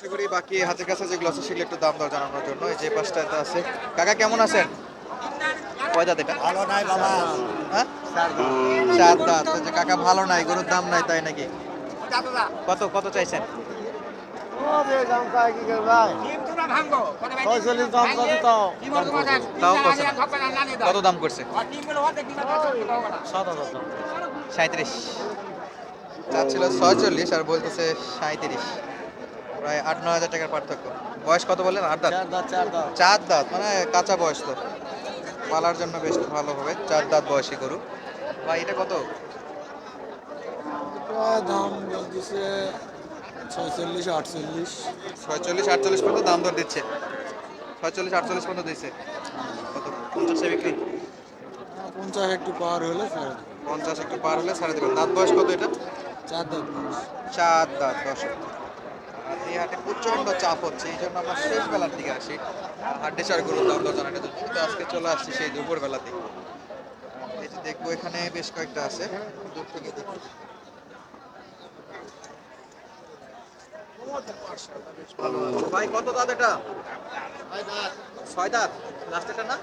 চেষ্টা করি বাকি হাতের কাছে যেগুলো আছে সেগুলো একটু দাম দর জানানোর জন্য। এই যে পাঁচটাতে আছে। কাকা কেমন আছেন? কয় দাঁত এটা? ভালো নাই বাবা। হ্যাঁ? চার দাঁত। যে কাকা ভালো নাই গরুর দাম নাই তাই নাকি? কত কত চাইছেন? দাম কত দাম করছে? সাঁত্রিশ চাচ্ছিল ছয়চল্লিশ আর বলতেছে সাঁত্রিশ প্রায় আট নয় হাজার টাকার পার্থক্য। বয়স কত বললেন? আট দাঁত? চার দাঁত মানে কাঁচা বয়স তো। পালার জন্য বেশ ভালো হবে। চার দাঁত বয়সী গরু। ভাই এটা কত? দাম বলতেছে ছয়চল্লিশ আটচল্লিশ। ছয়চল্লিশ আটচল্লিশ পর্যন্ত দাম দর দিচ্ছে। ছয়চল্লিশ আটচল্লিশ পর্যন্ত দিচ্ছে। কত? পঞ্চাশে বিক্রি? পঞ্চাশ একটু পার হলে ছেড়ে পঞ্চাশ একটু পার হলে ছাড়ে দেবেন। দাঁত বয়স কত এটা? চার দাঁত চার দাঁত আর এই হাটে প্রচণ্ড চাপ হচ্ছে এই জন্য আমরা শেষ বেলার দিকে আসি। হাড্ডে সার গরুর দাম দর জানানোর কিন্তু আজকে চলে আসছি সেই দুপুর বেলাতে এই যে দেখব এখানে বেশ কয়েকটা আছে। দূর থেকে দেখি। ভাই কত দাঁত এটা? ছয় দাঁত। লাস্ট এটা না?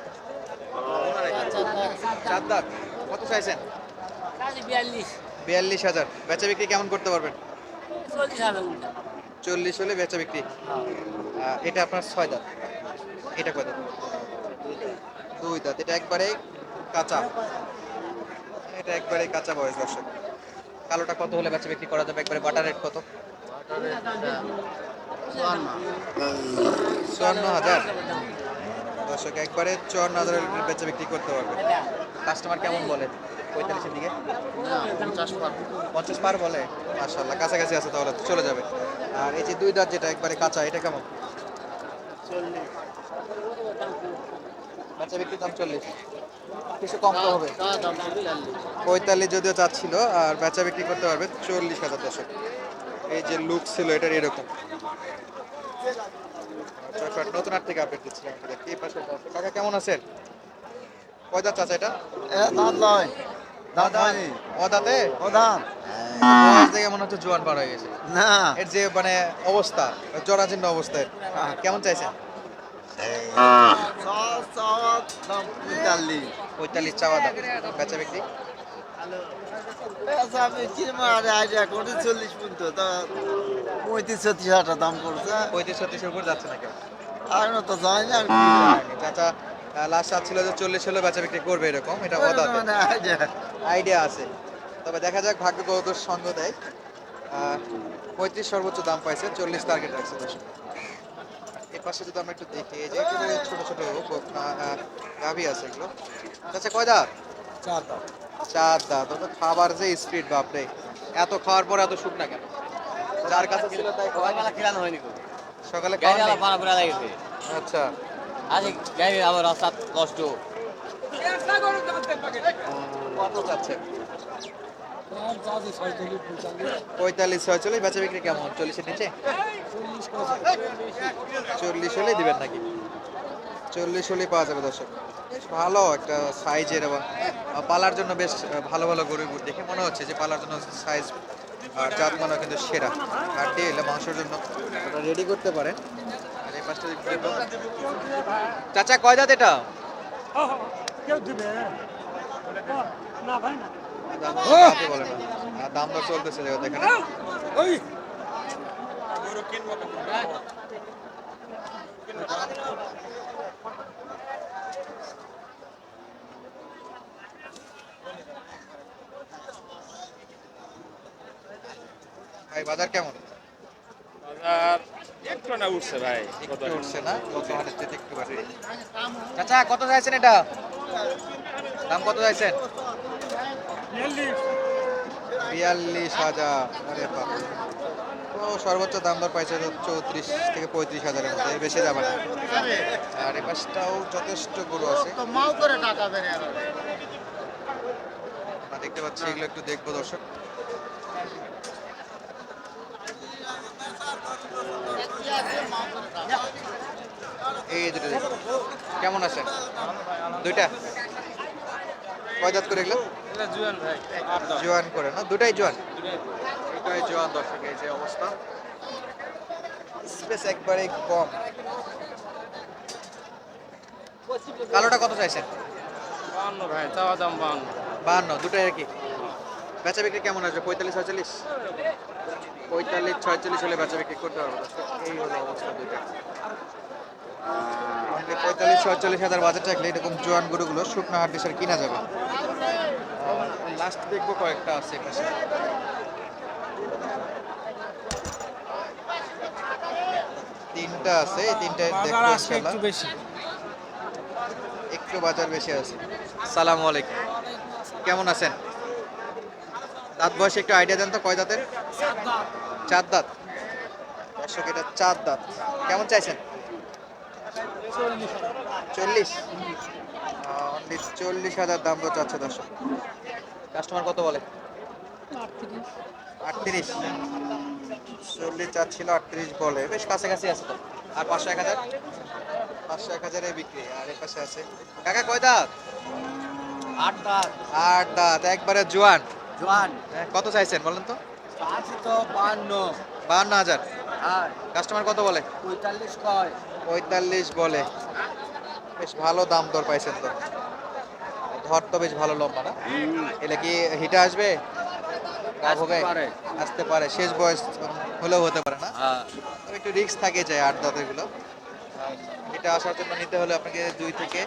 চার দাঁত। কত চাইছেন? বিয়াল্লিশ। বিয়াল্লিশ হাজার। বেচা বিক্রি কেমন করতে পারবেন? চল্লিশ হাজার উল্টা চল্লিশ হলে বেচা বিক্রি। এটা আপনার ছয় দাঁত। এটা কয় দাঁত? দুই দাঁত। এটা একবারে কাঁচা। এটা একবারে কাঁচা বয়স, দর্শক। কালোটা কত হলে বেচা বিক্রি করা যাবে? একবারে বাটার রেট কত? চুয়ান্ন হাজার। দর্শক, একবারে চুয়ান্ন হাজারের বেচা বিক্রি করতে পারবে কাস্টমার কেমন বলে? পঁয়তাল্লিশের দিকে? পঞ্চাশ পার। বলে? মাশাল্লাহ কাছাকাছি আছে তাহলে চলে যাবে। আর এই যে দুই দাঁত যেটা, একবারে কাঁচা, এটা কেমন? বাচ্চা বিক্রির দাম চল্লিশ। কিছু কম হবে। পঁয়তাল্লিশ যদিও চাচ্ছিল, আর বেচা বিক্রি করতে পারবে চল্লিশ হাজার দশক। এই যে লুক ছিল, এটার এরকম। নতুন আর থেকে আপডেট দিচ্ছিলাম। কাকা, কেমন আছেন? কয় চাচা এটা? নয়। দাঁত হয়নি ও দাঁতে ও দাঁত বয়স দেখে মনে হচ্ছে জোয়ান পার হয়ে গেছে। না। এর যে মানে অবস্থা জরাজীর্ণ অবস্থায় কেমন চাইছেন? পঁয়তাল্লিশ। পঁয়তাল্লিশ চাওয়া দাম বেচা মারে চল্লিশ পর্যন্ত পঁয়ত্রিশ ছত্রিশ হাজার দাম করছে। পঁয়ত্রিশ ছত্রিশের উপর যাচ্ছে না কেউ আর তো জানি না। চাচা লাস্ট চাচ্ছিল যে চল্লিশ হলে বেচা বিক্রি করবে এরকম এটা অদাতে আইডিয়া আছে। তবে দেখা যাক ভাগ্য কত সঙ্গ দেয়। পঁয়ত্রিশ সর্বোচ্চ দাম পাইছে চল্লিশ টার্গেট রাখছে দর্শক। এর পাশে যদি আমরা একটু দেখি এই যে একেবারে ছোট ছোট আহ, আছে এগুলো। আচ্ছা কয় দাঁত? চার দাম চার দাঁত। খাবার যে স্পিড বাপরে। এত খাওয়ার পর এত শুক না কেন? যার কাছে ছিল তাই খাওয়া খেলানো হয়নি সকালে আচ্ছা। আজ গাড়ি আবার রাস্তা কষ্ট পঁয়তাল্লিশ ছয়চল্লিশ বেচা বিক্রি কেমন? চল্লিশের নিচে? চল্লিশ হলেই দিবেন নাকি? চল্লিশ হলেই পাওয়া যাবে দর্শক। বেশ ভালো একটা সাইজের এবং পালার জন্য বেশ ভালো ভালো গরুর গুড় দেখে মনে হচ্ছে যে পালার জন্য সাইজ আর জাত মানও কিন্তু সেরা। আর এলে মাংসের জন্য রেডি করতে পারেন। দেখো। চাচা কয় দাঁত এটা? দাম দাঁতই বলে আর দাম দর চলতেছে এখানে ভাই বাজার কেমন? বাজার একটু না উঠছে ভাই কত উঠছে না? গত হাটের চেয়ে একটু বাড়ছে? চাচা কত চাইছেন এটা? দাম কত চাইছেন? বিয়াল্লিশ হাজার। আরে তো সর্বোচ্চ দাম দর পাইছে তো চৌত্রিশ থেকে পঁয়ত্রিশ হাজারের মধ্যে বেশি যাবে না। আর এ পাশটাও যথেষ্ট গরু আছে। দেখতে পাচ্ছি এগুলো একটু দেখব দর্শক। এই দুটো। কেমন আছেন? দুইটা? কয় দাঁত করে এগুলো? জোয়ান করে না? দুটাই জোয়ান? দুটাই জোয়ান দর্শক এই যে অবস্থা। স্পেস একবারে কম। কালোটা কত চাইছেন? বান্ন ভাই চাওয়া দাম বান্ন বাহান্ন দুটোই আর কি? বেচা বিক্রি কেমন আসবে পঁয়তাল্লিশ ছয়চল্লিশ? পঁয়তাল্লিশ ছয়চল্লিশ হলে বেচা বিক্রি করতে পারব। এই হলো অবস্থা দুইটা। পঁয়তাল্লিশ ছয়চল্লিশ হাজার বাজার থাকলে এরকম জোয়ান গরুগুলো শুকনো হাট ডিসার কিনা যাবে। লাস্ট দেখব কয়েকটা আছে পাশে। তিনটা আছে এই তিনটা ইনশাআল্লাহ। বেশি। একটু বাজার বেশি আছে। সালাম আলাইকুম। কেমন আছেন? দাঁত বয়সে একটু আইডিয়া দেন তো কয় দাঁতের? চার দাঁত। দর্শক এটা চার দাঁত। কেমন চাইছেন? চল্লিশ। চল্লিশ? হাজার দাম তো চাচ্ছে দর্শক। কাস্টমার কত বলে? আটত্রিশ। চল্লিশ চাচ্ছিল আটত্রিশ বলে। বেশ কাছাকাছি আছে তো। আর পাঁচশো এক হাজার? পাঁচশো এক হাজারে বিক্রি। আর এর পাশে আছে। কাকা কয় দাঁত? আট দাঁত। আট দাঁত। একবারে জোয়ান। জোয়ান। হ্যাঁ, কত চাইছেন বলেন তো? তো বান্ন। বাহান্ন হাজার। আর কাস্টমার কত বলে? পঁয়তাল্লিশ কয়। পঁয়তাল্লিশ বলে। বেশ ভালো দাম দর পাইছেন তো। ধর তো বেশ ভালো লম্বা না? এলে কি হিটে আসবে। আসতে পারে। শেষ বয়স হলেও হতে পারে না। হ্যাঁ। তবে একটু রিস্ক থাকে যায় আট দাঁতেরগুলো। এটা আসার জন্য নিতে হলে আপনাকে দুই থেকে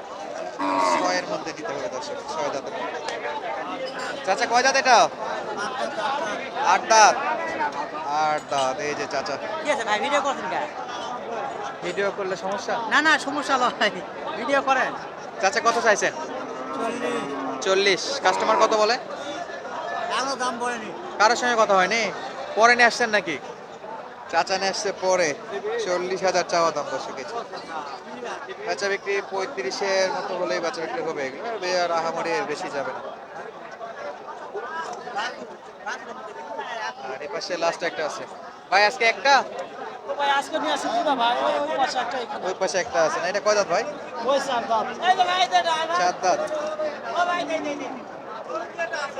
ছয়ের মধ্যে দিতে হবে দর্শক ছয় দাঁতের মধ্যে। চাচা কয় দাঁত এটা? আট দাঁত। আট দাঁত। এই যে চাচা। কি আছে ভাই ভিডিও করছেন কে ভিডিও করলে সমস্যা? না না সমস্যা নয়। ভিডিও করেন। চাচা কত চাইছেন? চল্লিশ। কাস্টমার কত বলে? এমন দাম বলেনি কারোর সঙ্গে কথা হয়নি? পরে নিয়ে আসছেন নাকি? চাচা নিয়ে আসছে পরে। চল্লিশ হাজার চাওয়া দাম দর্শক এই যে। বেচা বিক্রি পঁয়ত্রিশের মতো হলেই বেচা বিক্রি হবে। আর আহামরি এর বেশি যাবে না। আর এ পাশে লাস্ট একটা আছে। ভাই আজকে একটা? ওই পাশে একটা আছে না? এটা কয় দাঁত ভাই? চার দাঁত।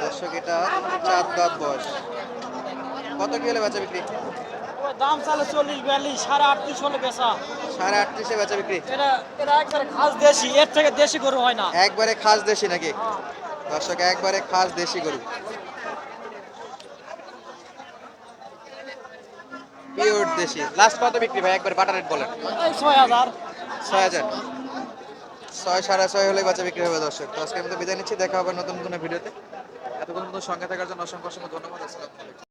দর্শক এটা চার দাঁত বয়স। কত কি হলে বেচা বিক্রি? দাম চালে চল্লিশ বিয়াল্লিশ সাড়ে আটত্রিশ হলে বেচা। সাড়ে আটত্রিশে বেচা বিক্রি। এটা এটা একবারে খাস দেশি এর থেকে দেশি গরু হয় না। একবারে খাস দেশি নাকি? দর্শক একবারে খাস দেশি গরু। পিওর দেশি। লাস্ট কত বিক্রি ভাই? একবার বাটার রেট বলেন। ছয় হাজার। ছয় হাজার। ছয় সাড়ে ছয় হলে বাচ্চা বিক্রি হবে দর্শক। তো আজকে আমি তো বিদায় নিচ্ছি। দেখা হবে নতুন কোনো ভিডিওতে। এতক্ষণ পর্যন্ত সঙ্গে থাকার জন্য অসংখ্য অসংখ্য ধন্যবাদ। আসসালামু